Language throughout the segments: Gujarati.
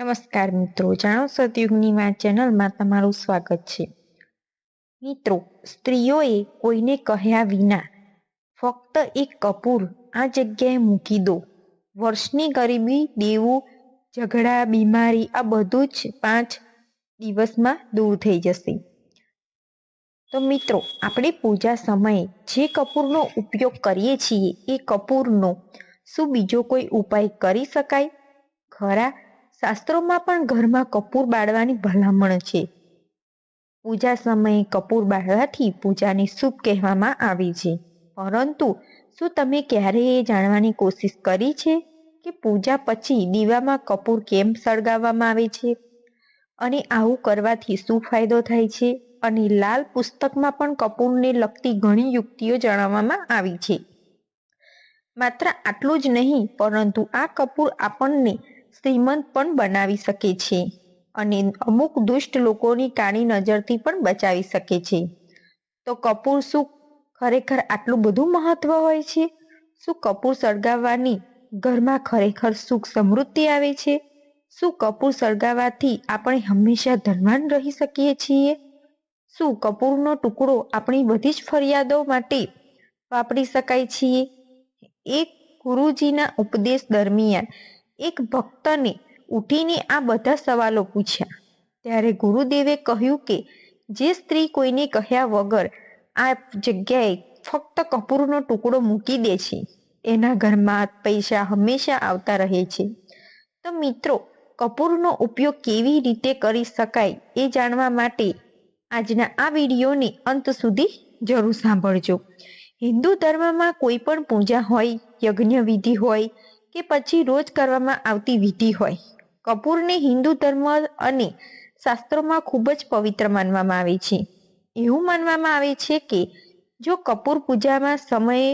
નમસ્કાર મિત્રો, જાણો સતયુગની માં ચેનલમાં તમારું સ્વાગત છે. મિત્રો, સ્ત્રીઓએ કોઈને કહ્યા વિના ફક્ત એક કપૂર આ જગ્યાએ મૂકી દો. વર્ષની ગરીબી, દેવું, ઝઘડા, બીમારી આ બધું જ પાંચ દિવસમાં દૂર થઈ જશે. તો મિત્રો, આપણે પૂજા સમયે જે કપૂરનો ઉપયોગ કરીએ છીએ એ કપૂરનો શું બીજો કોઈ ઉપાય કરી શકાય? ખરા શાસ્ત્રોમાં પણ ઘરમાં કપૂર બાળવાની ભલામણ છે. પૂજા સમયે કપૂર બાળવાથી પૂજાને શુભ કહેવામાં આવે છે. પરંતુ શું તમે ક્યારેય એ જાણવાની કોશિશ કરી છે કે પૂજા પછી દીવામાં કપૂર કેમ સળગાવવામાં આવે છે? અને આવું કરવાથી શું ફાયદો થાય છે? અને લાલ પુસ્તકમાં પણ કપૂરને લગતી ઘણી યુક્તિઓ જણાવવામાં આવી છે. માત્ર આટલું જ નહીં, પરંતુ આ કપૂર આપણને શ્રીમંત પણ બનાવી શકે છે અને અમુક દુષ્ટ લોકોની કાળી નજરથી પણ બચાવી શકે છે. તો કપૂર શું ખરેખર આટલું બધું મહત્વ હોય છે? શું કપૂર સળગાવવાની ઘરમાં ખરેખર સુખ સમૃદ્ધિ આવે છે? શું કપૂર સળગાવવાથી આપણે હંમેશા ધનવાન રહી શકીએ છીએ? શું કપૂરનો ટુકડો આપણી બધી જ ફરિયાદો માટે વાપરી શકાય છીએ? એક ગુરુજીના ઉપદેશ દરમિયાન એક ભક્તને ઉઠીને આ બધા સવાલો પૂછ્યા. ત્યારે ગુરુદેવે કહ્યું કે, જે સ્ત્રી કોઈને કહ્યા વગર આ જગ્યાએ ફક્ત કપૂરનો ટુકડો મૂકી દે છે, એના ઘરમાં પૈસા હંમેશા આવતા રહે છે. તો મિત્રો, કપૂરનો ઉપયોગ કેવી રીતે કરી શકાય એ જાણવા માટે આજના આ વિડીયોને અંત સુધી જરૂર સાંભળજો. હિન્દુ ધર્મમાં કોઈ પણ પૂજા હોય યજ્ઞ વિધિ હોય કે પછી રોજ કરવામાં આવતી વિધિ હોય. કપૂરને હિન્દુ ધર્મ અને શાસ્ત્રોમાં ખૂબ જ પવિત્ર માનવામાં આવે છે. એવું માનવામાં આવે છે કે જો કપૂર પૂજામાં સમયે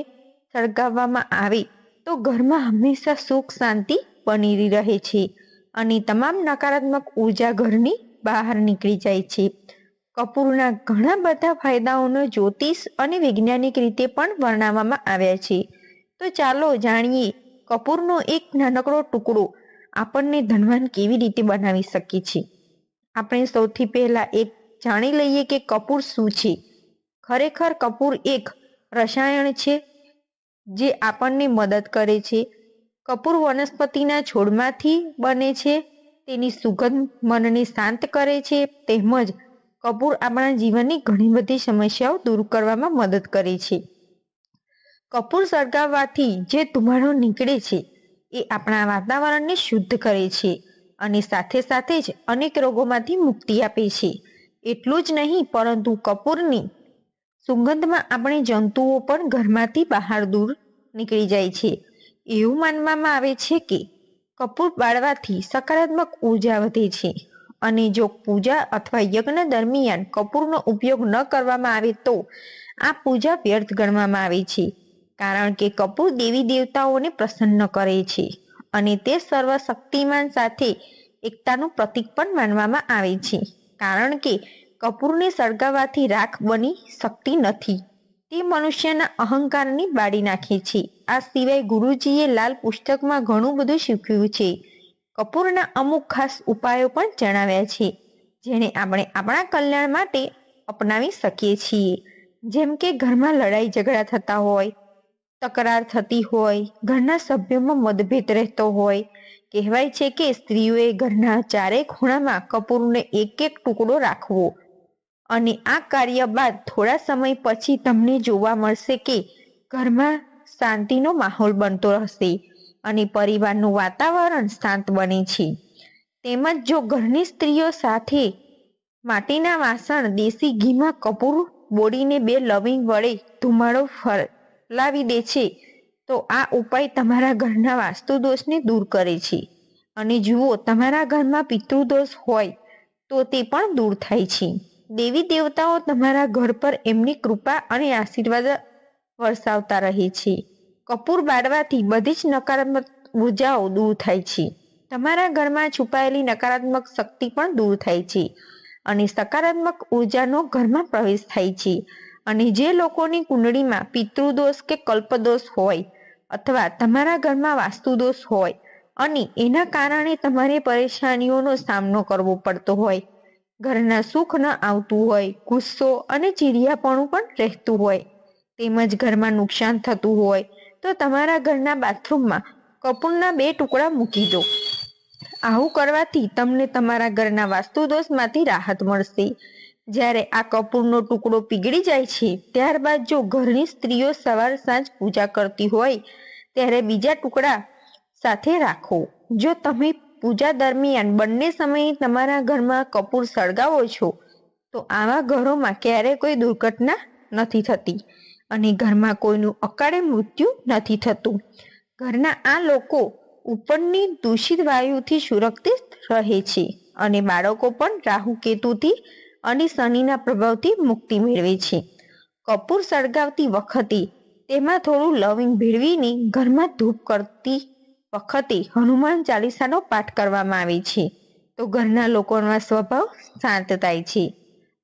સળગાવવામાં આવે, તો ઘરમાં હંમેશા સુખ શાંતિ બની રહે છે અને તમામ નકારાત્મક ઊર્જા ઘરની બહાર નીકળી જાય છે. કપૂરના ઘણા બધા ફાયદાઓનો જ્યોતિષ અને વૈજ્ઞાનિક રીતે પણ વર્ણવવામાં આવ્યા છે. તો ચાલો જાણીએ કપૂરનો એક નાનકડો ટુકડો આપણને ધનવાન કેવી રીતે બનાવી શકે છે આપણે સૌથી પહેલા એક જાણી લઈએ કે કપૂર શું છે. ખરેખર કપૂર એક રસાયણ છે જે આપણને મદદ કરે છે. કપૂર વનસ્પતિના છોડમાંથી બને છે, તેની સુગંધ મનને શાંત કરે છે, તેમજ કપૂર આપણા જીવનની ઘણી બધી સમસ્યાઓ દૂર કરવામાં મદદ કરે છે. કપૂર સળગાવવાથી જે ધુમાડો નીકળે છે, એ આપણા વાતાવરણને શુદ્ધ કરે છે અને સાથે સાથે જ અનેક રોગોમાંથી મુક્તિ આપે છે. એટલું જ નહીં, પરંતુ કપૂરની સુગંધમાં આપણે જંતુઓ પણ ઘરમાંથી બહાર દૂર નીકળી જાય છે. એવું માનવામાં આવે છે કે કપૂર બાળવાથી સકારાત્મક ઊર્જા વધે છે અને જો પૂજા અથવા યજ્ઞ દરમિયાન કપૂરનો ઉપયોગ ન કરવામાં આવે તો આ પૂજા વ્યર્થ ગણવામાં આવે છે. કારણ કે કપૂર દેવી દેવતાઓને પ્રસન્ન કરે છે અને તે સર્વશક્તિમાન સાથે એકતાનું પ્રતીક પણ માનવામાં આવે છે. કારણ કે કપૂરને સળગાવવાથી રાખ બની શકતી નથી. તે મનુષ્યના અહંકારની બાળી નાખે છે. આ સિવાય ગુરુજીએ લાલ પુસ્તકમાં ઘણું બધું શીખ્યું છે. કપૂરના અમુક ખાસ ઉપાયો પણ જણાવ્યા છે, જેને આપણે આપણા કલ્યાણ માટે અપનાવી શકીએ છીએ. જેમ કે ઘરમાં લડાઈ ઝઘડા થતા હોય તકરાર થતી હોય, ઘરના સભ્યોમાં મતભેદ રહેતો હોય, કહેવાય છે કે સ્ત્રીઓએ ઘરના ચારે ખૂણામાં કપૂરને એક એક ટુકડો રાખવો. અને આ કાર્ય બાદ થોડા સમય પછી તમને જોવા મળશે કે ઘરમાં શાંતિનો માહોલ બનતો રહેશે અને પરિવારનું વાતાવરણ શાંત બને છે. તેમજ જો ઘરની સ્ત્રીઓ સાથે માટીના વાસણ, દેશી ઘીમાં કપૂર બોડીને બે લવિંગ વડે ધુમાડો લાવી દે છે, તો આ ઉપાય તમારા ઘરના વાસ્તુ દોષને દૂર કરે છે. અને જુઓ, તમારા ઘરમાં પિતૃદોષ હોય, તો તે પણ દૂર થાય છે. દેવી દેવતાઓ તમારા ઘર પર એમની કૃપા અને આશીર્વાદ વરસાવતા રહે છે. કપૂર બાળવાથી બધી જ નકારાત્મક ઉર્જાઓ દૂર થાય છે. તમારા ઘરમાં છુપાયેલી નકારાત્મક શક્તિ પણ દૂર થાય છે. અને સકારાત્મક ઉર્જાનો ઘરમાં પ્રવેશ થાય છે. અને જે લોકોની કુંડળીમાં પિતૃદોષ કે કલ્પદોષ હોય અથવા તમારા ઘરમાં વાસ્તુદોષ હોય અને એના કારણે તમારે પરેશાનીઓનો સામનો કરવો પડતો હોય, ઘરના સુખ ન આવતું હોય, ગુસ્સો અને ચીડિયાપણું પણ રહેતું હોય, તેમજ ઘરમાં નુકસાન થતું હોય, તો તમારા ઘરના બાથરૂમમાં કપૂરના બે ટુકડા મૂકી દો. આવું કરવાથી તમને તમારા ઘરના વાસ્તુદોષમાંથી રાહત મળશે. જ્યારે આ કપૂરનો ટુકડો પીગળી જાય છે, ત્યારબાદ જો ઘરની સ્ત્રીઓ સવાર સાંજ પૂજા કરતી હોય, ત્યારે બીજા ટુકડા સાથે રાખો. જો તમે પૂજા દરમિયાન બંને સમયે તમારા ઘરમાં કપૂર સળગાવો છો, તો આવા ઘરોમાં ક્યારેય કોઈ દુર્ઘટના નથી થતી અને ઘરમાં કોઈનું અકાળે મૃત્યુ નથી થતું. ઘરના આ લોકો ઉપરની દૂષિત વાયુથી સુરક્ષિત રહે છે અને બાળકો પણ રાહુ કેતુથી અને શનિના પ્રભાવથી મુક્તિ મેળવે છે. કપૂર સળગાવતી વખતે તેમાં થોડું લવિંગ ભેળવીને ઘરમાં ધૂપ કરતી વખતે હનુમાન ચાલીસાનો પાઠ કરવામાં આવે છે. તો ઘરના લોકોનો સ્વભાવ શાંત થાય છે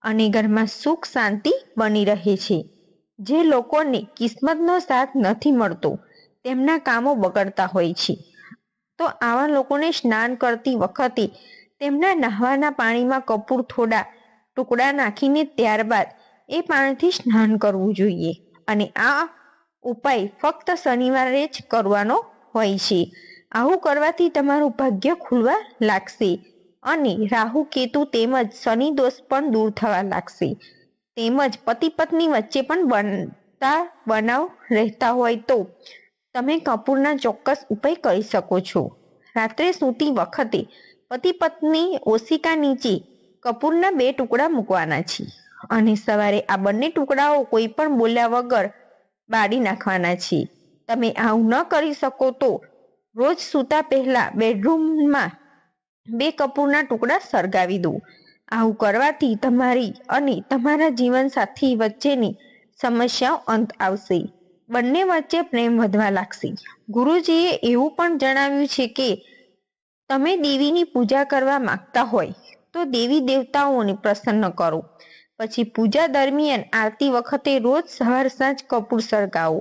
અને ઘરમાં સુખ શાંતિ બની રહે છે. જે લોકોને કિસ્મતનો સાથ નથી મળતો, તેમના કામો બગડતા હોય છે. તો આવા લોકોને સ્નાન કરતી વખતે તેમના નહાવાના પાણીમાં કપૂર થોડા ટુકડા નાખીને ત્યારબાદ એ પાણીથી સ્નાન કરવું જોઈએ. અને આ ઉપાય ફક્ત શનિવારે જ કરવાનો હોય છે. આવું કરવાથી તમારું ભાગ્ય ખુલવા લાગશે. અને રાહુ, કેતુ તેમજ શનિ દોષ પણ દૂર થવા લાગશે. તેમજ પતિ પત્ની વચ્ચે પણ બનતા બનાવ રહેતા હોય તો તમે કપૂરના ચોક્કસ ઉપાય કરી શકો છો. રાત્રે સૂતી વખતે પતિ પત્ની ઓશિકા નીચે કપૂરના બે ટુકડા મૂકવાના છે અને સવારે આ બંને ટુકડાઓ કોઈ પણ બોલ્યા વગર બાળી નાખવાના છે તમે આવું ન કરી શકો તો રોજ સૂતા પહેલા બેડરૂમમાં બે કપૂરના ટુકડા સળગાવી દો. આવું કરવાથી તમારી અને તમારા જીવનસાથી વચ્ચેની સમસ્યાઓ અંત આવશે. બંને વચ્ચે પ્રેમ વધવા લાગશે. ગુરુજીએ એવું પણ જણાવ્યું છે કે તમે દેવીની પૂજા કરવા માંગતા હોય તો દેવી દેવતાઓને પ્રસન્ન કરો. પછી પૂજા દરમિયાન આરતી વખતે રોજ સવાર સાંજ કપૂર સળગાવો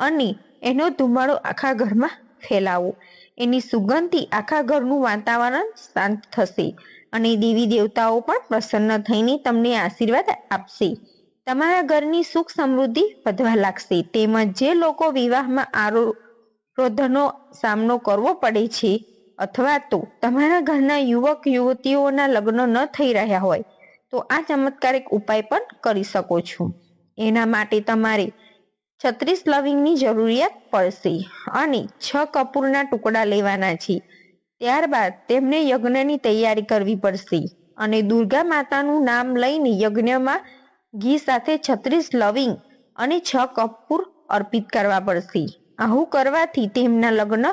અને એનો ધુમાડો આખા ઘરમાં ફેલાવો. એની સુગંધથી આખા ઘરનું વાતાવરણ શાંત થશે અને દેવી દેવતાઓ પણ પ્રસન્ન થઈને તમને આશીર્વાદ આપશે. તમારા ઘરની સુખ સમૃદ્ધિ વધવા લાગશે. તેમજ જે લોકો વિવાહમાં આરોધનો સામનો કરવો પડે છે અથવા તો તમારા ઘરના યુવક, યુવતીઓના લગ્ન ન થઈ રહ્યા હોય, તો આ ચમત્કારિક ઉપાય પણ કરી શકો છો. એના માટે તમારે છત્રીસ લવિંગની જરૂરિયાત પડશે અને છ કપૂરના ટુકડા લેવાના છે. ત્યારબાદ તેમને યજ્ઞની તૈયારી કરવી પડશે અને દુર્ગા માતાનું નામ લઈને યજ્ઞમાં ઘી સાથે છત્રીસ લવિંગ અને છ કપૂર અર્પિત કરવા પડશે. આવું કરવાથી તેમના લગ્ન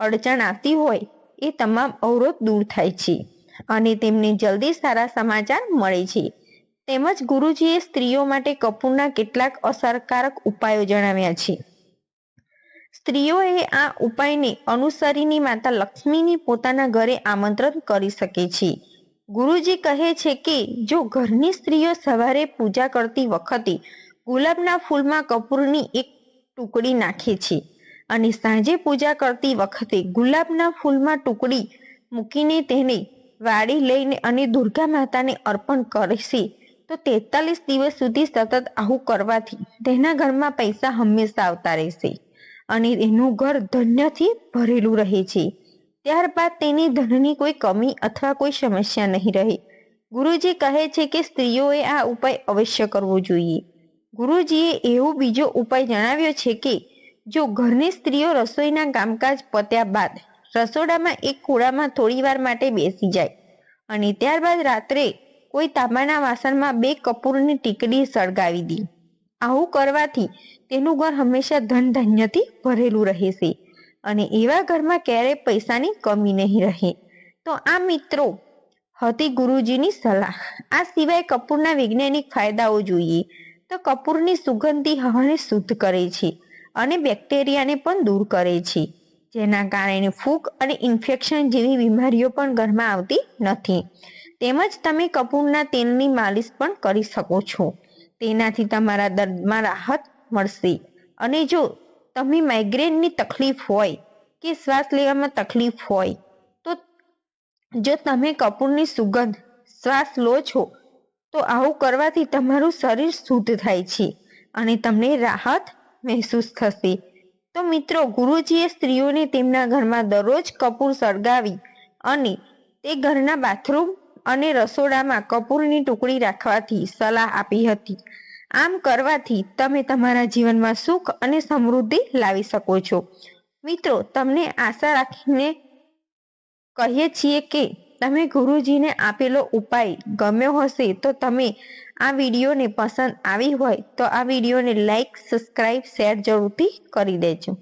અડચણ આવતી હોય એ તમામ અવરોધ દૂર થાય છે અને તેમને જલ્દી સારા સમાચાર મળે છે. તેમજ ગુરુજીએ સ્ત્રીઓ માટે કપૂરના કેટલાક અસરકારક ઉપાયો જણાવ્યા છે. સ્ત્રીઓએ આ ઉપાયને અનુસરીને માતા લક્ષ્મીની પોતાના ઘરે આમંત્રણ કરી શકે છે. ગુરુજી કહે છે કે, જો ઘરની સ્ત્રીઓ સવારે પૂજા કરતી વખતે ગુલાબના ફૂલમાં કપૂરની એક ટુકડી નાખે છે અને સાંજે પૂજા કરતી વખતે ગુલાબના ફૂલમાં ટુકડી મૂકીને તેને વાળી લઈને અને દુર્ગા માતાને અર્પણ કરશે તો તેતાલીસ દિવસ સુધી સતત આવું કરવાથી તેના ઘરમાં પૈસા હંમેશા આવતા રહેશે અને એનું ઘર ધન્યથી ભરેલું રહે છે. ત્યારબાદ તેની ધનની કોઈ કમી અથવા કોઈ સમસ્યા નહીં રહે. ગુરુજી કહે છે કે સ્ત્રીઓએ આ ઉપાય અવશ્ય કરવો જોઈએ. ગુરુજીએ એવો બીજો ઉપાય જણાવ્યો છે કે જો ઘરની સ્ત્રીઓ રસોઈના કામકાજ પત્યા બાદ રસોડામાં એક ખૂણામાં થોડી વાર માટે બેસી જાય અને ત્યારબાદ રાત્રે કોઈ તાંબાના વાસણમાં બે કપૂરની ટીકડી સળગાવી દી. આવું કરવાથી તેનું ઘર હંમેશા ધન ધન્યથી ભરેલું રહેશે અને એવા ઘરમાં ક્યારેય પૈસાની કમી નહીં રહે. તો આ મિત્રો હતી ગુરુજીની સલાહ. આ સિવાય કપૂરના વૈજ્ઞાનિક ફાયદાઓ જોઈએ તો કપૂરની સુગંધી હવાને શુદ્ધ કરે છે. અને બેક્ટેરિયાને પણ દૂર કરે છે, જેના કારણે ફૂગ અને ઇન્ફેક્શન જેવી બીમારીઓ પણ ઘરમાં આવતી નથી. તેમજ તમે કપૂરના તેલની માલિશ પણ કરી શકો છો. તેનાથી તમારા દર્દમાં રાહત મળશે. અને જો તમે માઇગ્રેનની તકલીફ હોય કે શ્વાસ લેવામાં તકલીફ હોય, તો જો તમે કપૂરની સુગંધ શ્વાસ લો છો, તો આવું કરવાથી તમારું શરીર શુદ્ધ થાય છે અને તમને રાહત મહેસૂસ થશે. તો મિત્રો, ગુરુજીએ સ્ત્રીઓને તેમના ઘરમાં દરરોજ કપૂર સળગાવી અને તે ઘરના બાથરૂમ અને રસોડામાં કપૂરની ટુકડી રાખવાથી સલાહ આપી હતી. આમ કરવાથી તમે તમારા જીવનમાં સુખ અને સમૃદ્ધિ લાવી શકો છો. મિત્રો, તમને આશા રાખીને કહીએ છીએ કે તમે ગુરુજીને આપેલો ઉપાય ગમ્યો હશે તો તમે આ વિડીયોને પસંદ આવી હોય તો આ વિડીયોને લાઈક સબસ્ક્રાઈબ શેર જરૂરથી કરી દેજો.